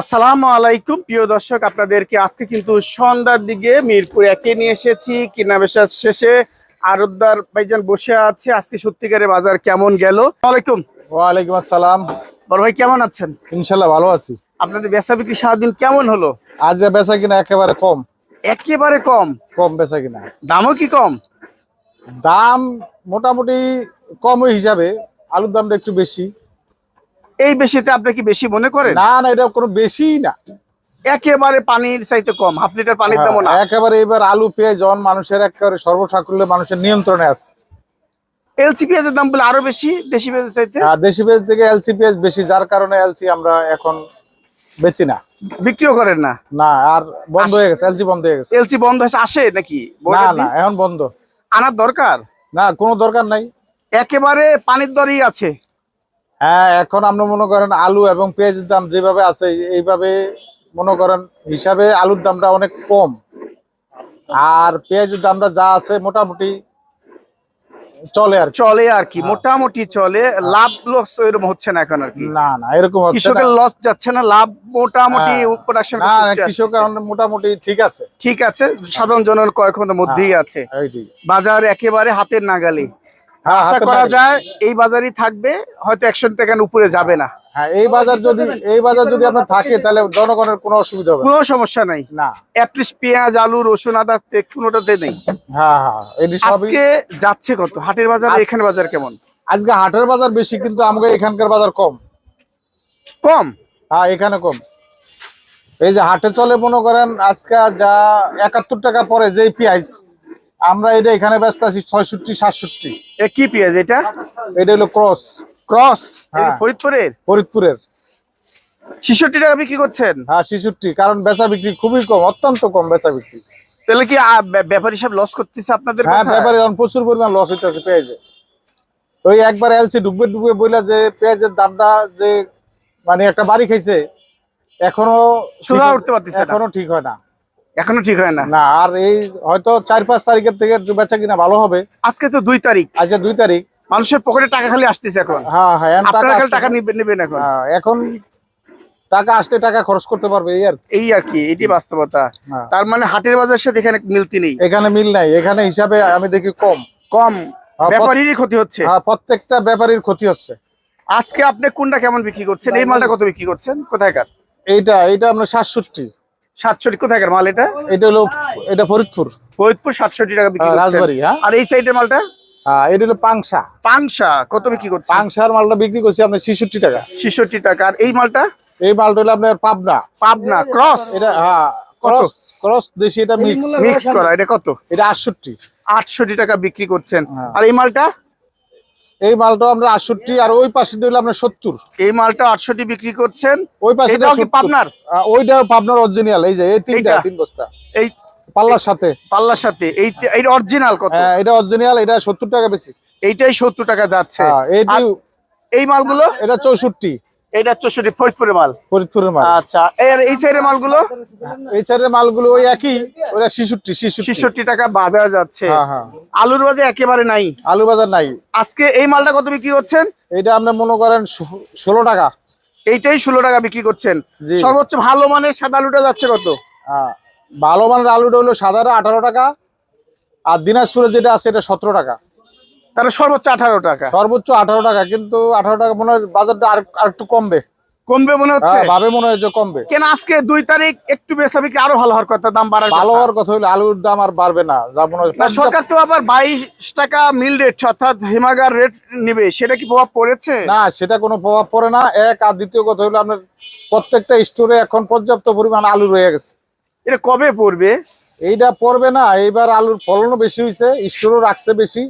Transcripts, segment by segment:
আসসালামু আলাইকুম। প্রিয় দর্শক আপনাদেরকে আজকে কিন্তু সন্ধ্যার দিকে মিরপুর একে নিয়ে এসেছি। কিনা বেচা শেষে আরবদার ভাইজান বসে আছে। আজকে সত্যিকারের বাজার কেমন গেল? ওয়ালাইকুম ওয়ালাইকুম আসসালাম। বড় ভাই কেমন আছেন? ইনশাল্লাহ ভালো আছি। আপনাদের বেচা বিক্রি সারাদিন কেমন হলো? আজ যা বেচা কিনা একেবারে কম। একেবারে কম? কম বেচা কিনা। দামও কি কম? দাম মোটামুটি কম হিসাবে। আলুর দামটা একটু বেশি। এই বেশিতে আপনি কি বেশি মনে করেন? না না এটা কোনো বেশি না। একেবারে পানির চাইতে কম হাফ লিটার পানির দামও না। হ্যাঁ, একেবারে এবার আলু পেঁয়াজ জন মানুষের একেবারে সর্বসাকুল্য মানুষের নিয়ন্ত্রণে আছে। এলসি পেঁয়াজের দাম বলে আরও বেশি দেশি পেঁয়াজের চাইতে? আর দেশি পেঁয়াজ থেকে এলসি পেঁয়াজ বেশি যার কারণে এলসি আমরা এখন বেচি না। বিক্রিও করেন না? না আর বন্ধ হয়ে গেছে এলসি বন্ধ হয়ে গেছে। এলসি বন্ধ হয়েছে আসে নাকি? না না এখন বন্ধ। আনার দরকার? না কোনো দরকার নাই। একেবারে পানির দরই আছে। হ্যাঁ এখন আমরা মনে করেন আলু এবং পেঁয়াজের দাম যেভাবে আছে এইভাবে মনে করেন হিসাবে আলুর দামটা অনেক কম। আর পেঁয়াজের দামটা যা আছে মোটামুটি চলে আর। চলে আর কি মোটামুটি চলে। লাভ লস এরকম হচ্ছে না এখন আর কি। না না এরকম হচ্ছে কৃষকের লস যাচ্ছে না লাভ মোটামুটি হ্যাঁ। প্রোডাকশন না না, কৃষক মোটামুটি ঠিক আছে। ঠিক আছে সাধারণ জনের কয়েকক্ষণের মধ্যেই আছে। বাজার একেবারে হাতের নাগালি। হ্যাঁ, আশা হাতের করা যায় এই বাজারই থাকবে হয়তো একশো টাকার উপরে যাবে না। হ্যাঁ এই বাজার যদি এই বাজার যদি আপনার থাকে তাহলে জনগণের কোনো অসুবিধা হবে কোনো সমস্যা নাই। না। অ্যাটলিস্ট পেঁয়াজ আলু রসুন আদা তে- কোনোটাতে নেই। হ্যাঁ হ্যাঁ আজকে যাচ্ছে কত? হাটের বাজার এখানে বাজার কেমন? আজকে হাটের বাজার বেশি কিন্তু আমাকে এখানকার বাজার কম। কম? হ্যাঁ এখানে কম। এই যে হাটে চলে মনে করেন আজকে যা একাত্তর টাকা পরে যে পেঁয়াজ আমরা এটা এখানে ব্যস্ত আছি ছয়ষট্টি সাতষট্টি। এ কি পেঁয়াজ এটা? এটা হলো ক্রস। ক্রস? হ্যাঁ। ফরিদপুরের? ফরিদপুরের। ছেষট্টি টাকা বিক্রি করছেন? হ্যাঁ ছেষট্টি। কারণ বেচা বিক্রি খুবই কম অত্যন্ত কম বেচা বিক্রি। তাহলে কি ব্যাপারী সব লস করতেছে আপনাদের হ্যাঁ? ব্যাপারে প্রচুর পরিমাণ লস হইতেছে পেঁয়াজে। ওই একবার এলসি ডুববে ডুববে বইলা যে পেঁয়াজের দামটা যে মানে একটা বাড়ি খাইছে এখনও সোজা উঠতে পারতেছে না। এখনও ঠিক হয় না। এখনও ঠিক হয় না? না আর এই হয়তো চার পাঁচ তারিখের থেকে বেচা কিনা ভালো হবে। আজকে তো দুই তারিখ। আজকে দুই তারিখ। মানুষের পকেটে টাকা খালি আসতেছে এখন। হ্যাঁ হ্যাঁ আপনারা টাকা। নিবেন এখন। হ্যাঁ, এখন টাকা আসলে টাকা খরচ করতে পারবে এই আর কি। এই আর কি এটি বাস্তবতা। হ্যাঁ। তার মানে হাটের বাজার সাথে এখানে মিলতি নেই। এখানে মিল নাই এখানে হিসাবে আমি দেখি কম। কম। হ্যাঁ, ব্যাপারীরই ক্ষতি হচ্ছে। হ্যাঁ, প্রত্যেকটা ব্যাপারীর ক্ষতি হচ্ছে। আজকে আপনি কোনটা কেমন বিক্রি করছেন? এই মালটা কত বিক্রি করছেন? কোথায়কার এইটা এইটা আপনার সাতষট্টি। সাতষট্টি কোথায়কার মাল এটা? এটা হলো এটা ফরিদপুর। ফরিদপুর সাতষট্টি টাকা বিক্রি হ্যাঁ, হ্যাঁ। আর এই সাইডের মালটা? এটা হলো পাংশা। পাংশা কত বিক্রি পাংশার মালটা বিক্রি করছি আপনার ছেষট্টি টাকা। ছেষট্টি টাকা। আর এই মালটা? এই মালটা হলো আপনার পাবনা। পাবনা ক্রস? এটা হ্যাঁ ক্রস ক্রস দেশি এটা মিক্স মিক্স করা এটা কত? এটা আটষট্টি। আটষট্টি টাকা বিক্রি করছেন। হ্যাঁ। আর এই মালটা? এই মালটা আমরা আটষট্টি আর ওই পাশে হলো আমরা সত্তর। এই মালটা আটষট্টি বিক্রি করছেন? ওই পাশে পাবনার? ওইটা পাবনার অরিজিনাল এই যে এই তিনটা? তিন বস্তা। এই পাল্লার সাথে। পাল্লার সাথে। এই এই অরিজিনাল কত? হ্যাঁ এটা অরিজিনাল এটা সত্তর টাকা বেশি। এইটাই সত্তর টাকা যাচ্ছে। হ্যাঁ এই মালগুলো? এটা চৌষট্টি। এটা চৌষট্টি ফরিদপুরের মাল। ফরিদপুরের মাল। আচ্ছা এর এই সাইডের মালগুলো? এই চারের মালগুলো ওই একই ওরা ছিষট্টি ছিষট্টি। টাকা বাজার যাচ্ছে। হ্যাঁ হ্যাঁ। আলুর বাজার একেবারে নাই। আলু বাজার নাই। আজকে এই মালটা কত বিক্রি করছেন? এটা আপনি মনে করেন ষোলো টাকা। এইটাই ষোলো টাকা বিক্রি করছেন। সর্বোচ্চ ভালো মানের সাদা আলুটা যাচ্ছে কত? হ্যাঁ। ভালো মানের আলুটা হলো সাদাটা আঠারো টাকা আর দিনাজপুরে যেটা আছে এটা সতেরো টাকা। তাহলে সর্বোচ্চ আঠারো টাকা। সর্বোচ্চ আঠারো টাকা কিন্তু আঠারো টাকা মনে হয় বাজারটা আর একটু কমবে। কমবে মনে হচ্ছে? হ্যাঁ, ভাবে মনে হয় যে কমবে। কেন আজকে দুই তারিখ একটু বেচা বিক্রি আরও ভালো হওয়ার কথা? দাম বাড়ার ভালো হওয়ার কথা হলো আলুর দাম আর বাড়বে না। যা মনে হয় সরকার তো আবার বাইশ টাকা মিল রেট অর্থাৎ হিমাগার রেট নিবে। সেটা কি প্রভাব পড়েছে? না সেটা কোনো প্রভাব পড়ে না। এক আর দ্বিতীয় কথা হলো আপনার প্রত্যেকটা স্টোরে এখন পর্যাপ্ত পরিমাণ আলু রয়ে গেছে। এটা কবে পড়বে? এইটা পড়বে না। এইবার আলুর ফলনও বেশি হয়েছে স্টোরও রাখছে বেশি।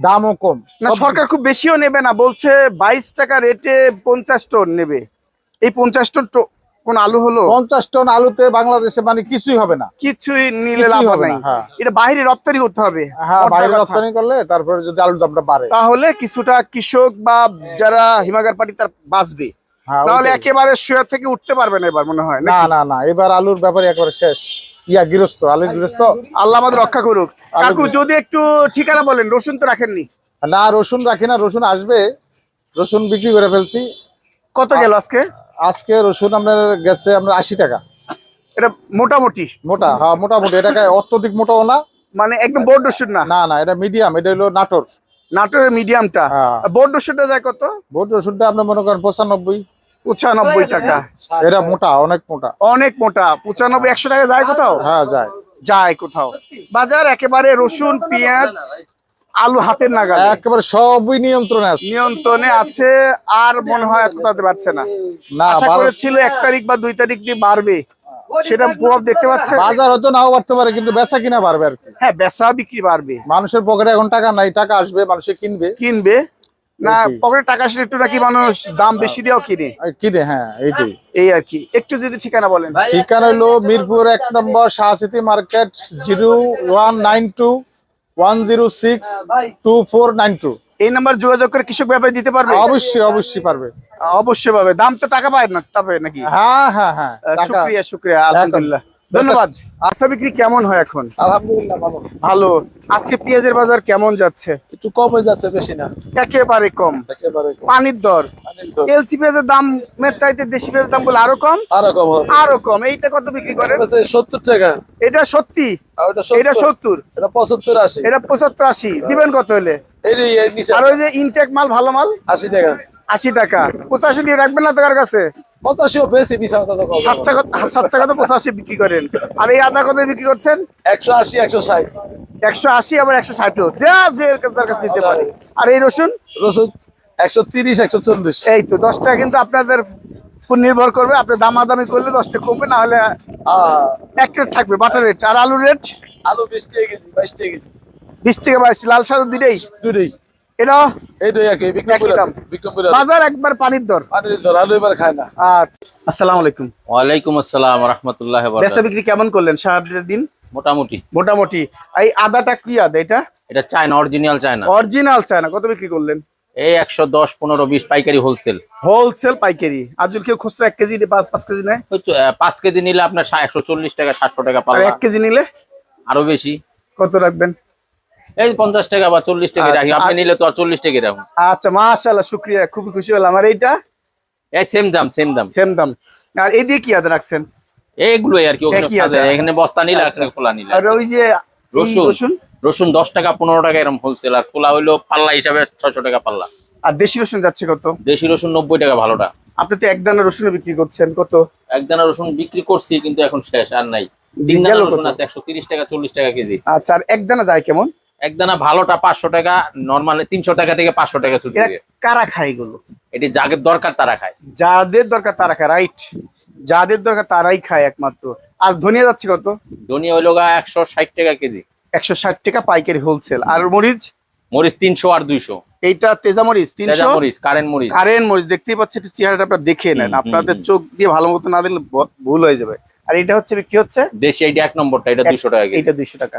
দামও কম। না সরকার খুব বেশিও নেবে না বলছে বাইশ টাকা রেটে পঞ্চাশ টন নেবে। এই পঞ্চাশ টন টো- কোন আলু হলো? পঞ্চাশ টন আলুতে বাংলাদেশে মানে কিছুই হবে না। কিছুই নিলে লাভ হবে না, হ্যাঁ। এটা বাইরে রপ্তানি করতে হবে। হ্যাঁ বাইরে রপ্তানি করলে তারপরে যদি আলুর দামটা বাড়ে। তাহলে কিছুটা কৃষক বা যারা হিমাগার পার্টি তার বাঁচবে। হ্যাঁ, তাহলে একেবারে শুয়ার থেকে উঠতে পারবে না এবার মনে হয় না না না এবার আলুর ব্যাপারে একবারে শেষ। ইয়া গৃহস্থ আলুর গৃহস্থ। আল্লাহ আমাদের রক্ষা করুক। কাকু যদি একটু ঠিকানা বলেন রসুন তো রাখেননি। না রসুন রাখি না রসুন আসবে। রসুন বিক্রি করে ফেলছি। কত গেল আজকে? আজকে রসুন আপনার গেছে আপনার আশি টাকা। এটা মোটামুটি? মোটা হ্যাঁ মোটামুটি। এটাকে অত্যধিক মোটাও না। মানে একদম বোর্ড রসুন না? না না এটা মিডিয়াম এটা হলো নাটোর। নাটোরের মিডিয়ামটা? হ্যাঁ। বোর্ড রসুনটা যায় কত? বোট রসুনটা আপনার মনে করেন পঁচানব্বই। পঁচানব্বই টাকা। এটা মোটা অনেক মোটা। অনেক মোটা। পঁচানব্বই একশো টাকা যায় কোথাও? হ্যাঁ যায়। যায় কোথাও। বাজার একেবারে রসুন পেঁয়াজ আলু হাতের নাগালে। একেবারে সবই নিয়ন্ত্রণে আছে। নিয়ন্ত্রণে আছে আর মনে হয় এত তাতে পারছে না। না আশা করেছিল এক তারিখ বা দুই তারিখ দিয়ে বাড়বে। সেটা প্রভাব দেখতে পাচ্ছে। বাজার হয়তো নাও বাড়তে পারে কিন্তু বেচা কিনা বাড়বে আর কি। হ্যাঁ বেচা বিক্রি বাড়বে। মানুষের পকেটে এখন টাকা নাই টাকা আসবে মানুষে কিনবে। কিনবে। না পকেটে টাকা আসলে একটু নাকি মানুষ দাম বেশি দিয়েও কিনে। কিনে হ্যাঁ এইটাই। এই আর কি। একটু যদি ঠিকানা বলেন। ঠিকানা হলো মিরপুর এক number Shah city market zero one nine two one zero six two four nine two. এই নাম্বার যোগাযোগ করে কৃষক ব্যাপারে দিতে পারবে? অবশ্যই অবশ্যই পারবে। অবশ্যই পাবে দাম তো টাকা পায় না তবে নাকি? হ্যাঁ হ্যাঁ হ্যাঁ শুক্রিয়া শুক্রিয়া আলহামদুলিল্লাহ। ধন্যবাদ। আশা বিক্রি কেমন হয় এখন? আলহামদুলিল্লাহ ভালো। ভালো। আজকে পেঁয়াজের বাজার কেমন যাচ্ছে? একটু কম হয়ে যাচ্ছে বেশি না। একেবারে কম। একেবারে। পানির দর। এলসি পেঁয়াজের দাম চাইতে দেশি পেঁয়াজের দাম বলে আরও কম? আরও কম আরও কম। এইটা কত বিক্রি করেন? সত্তর টাকা। এটা সত্যি? এটা সত্তর? এটা পঁচাত্তর আশি। এটা পঁচাত্তর আশি। দিবেন কত হলে? এই নিচে আর ওই যে ইনটেক মাল ভালো মাল? আশি টাকা। আশি টাকা। পঁচাশি নিয়ে রাখবেন না টাকার কাছে? পঁচাশিও বেশি বিশ হাজার টাকা কত পঁচাশি বিক্রি করেন। আর এই আদা কত বিক্রি করছেন? একশো আশি একশো ষাট। একশো আশি আবার একশো ষাটও। যা যে যার কাছে দিতে পারে। আর এই রসুন? রসুন একশো তিরিশ একশো চল্লিশ। এই তো দশ টাকা কিন্তু আপনাদের নির্ভর করবে। আপনি দামাদামি করলে দশ টাকা কমবে না হলে এক রেট থাকবে। বাটার রেট আর আলুর রেট আলু বিশ টাকা কেজি বাইশ টাকা কেজি। বিশ থেকে বাইশ লাল সাদা দুটাই দুটোই এটা এইটাই একই বিক্রমপুর বাজার একবার পানির দর। পানির দর আলু এবার খায় না। আচ্ছা। আসসালামু আলাইকুম। ওয়ালাইকুম আসসালাম রহমতুল্লাহ বেচা বিক্রি কেমন করলেন দিন? মোটামুটি। মোটামুটি। এই আদাটা কি আদা এটা? এটা China original China. Original China. কত বিক্রি করলেন? এই একশো দশ পনেরো বিশ পাইকারি হোলসেল হোলসেল পাইকারি। আর যদি কেউ খুচরা এক কেজি পাঁচ পাঁচ কেজি নেয়? পাঁচ কেজি নিলে আপনার একশো চল্লিশ টাকা সাতশো টাকা এক কেজি নিলে? আরও বেশি। কত রাখবেন? এই পঞ্চাশ টাকা বা চল্লিশ টাকা রাখি। আচ্ছা, আপনি নিলে তো আর চল্লিশ টাকা রাখুন। আচ্ছা মাশাআল্লাহ শুক্রিয়া খুবই খুশি হলাম। আর এইটা? এই সেম দাম সেম দাম। সেম দাম। আর এই দিয়ে কি আদা রাখছেন? এইগুলোই আর কি। এখানে বস্তা নিলে আচ্ছা। আজকে খোলা নিলে। আর ওই যে রসুন। রসুন? রসুন দশ টাকা পনেরো টাকা এরকম হোলসেল আর খোলা হইল পাল্লা হিসাবে ছয়শো টাকা পাল্লা। আর দেশি রসুন যাচ্ছে কত? দেশি রসুন নব্বই টাকা ভালোটা। আপনি তো এক দানা রসুন বিক্রি করছেন কত? একদানা রসুন বিক্রি করছি কিন্তু এখন শেষ আর নাই। তিন দানা রসুন আছে একশো তিরিশ টাকা চল্লিশ টাকা কেজি। আচ্ছা আর এক দানা যায় কেমন? একদানা ভালোটা পাঁচশো টাকা নর্মাল তিনশো টাকা থেকে পাঁচশো টাকা ছুটি কারা খায় এগুলো? এটি যাদের দরকার তারা খায়। যাদের দরকার তারা খায় রাইট যাদের দরকার তারাই খায় একমাত্র। আর ধনিয়া যাচ্ছে কত? ধনিয়া হইল গা একশো ষাট টাকা কেজি। একশো ষাট টাকা পাইকারি হোলসেল আর মরিচ? মরিচ তিনশো আর দুইশো। এইটা তেজা মরিচ তিনশো? মরিচ কারেন্ট মরিচ। কারেন্ট মরিচ দেখতেই পাচ্ছি একটু চেহারাটা আপনারা দেখে নেন। আপনাদের চোখ দিয়ে ভালো মতো না দিলে ভুল হয়ে যাবে। আর এটা হচ্ছে কি হচ্ছে? দেশি এইটা এক নম্বরটা এটা দুইশো টাকা এইটা দুইশো টাকা।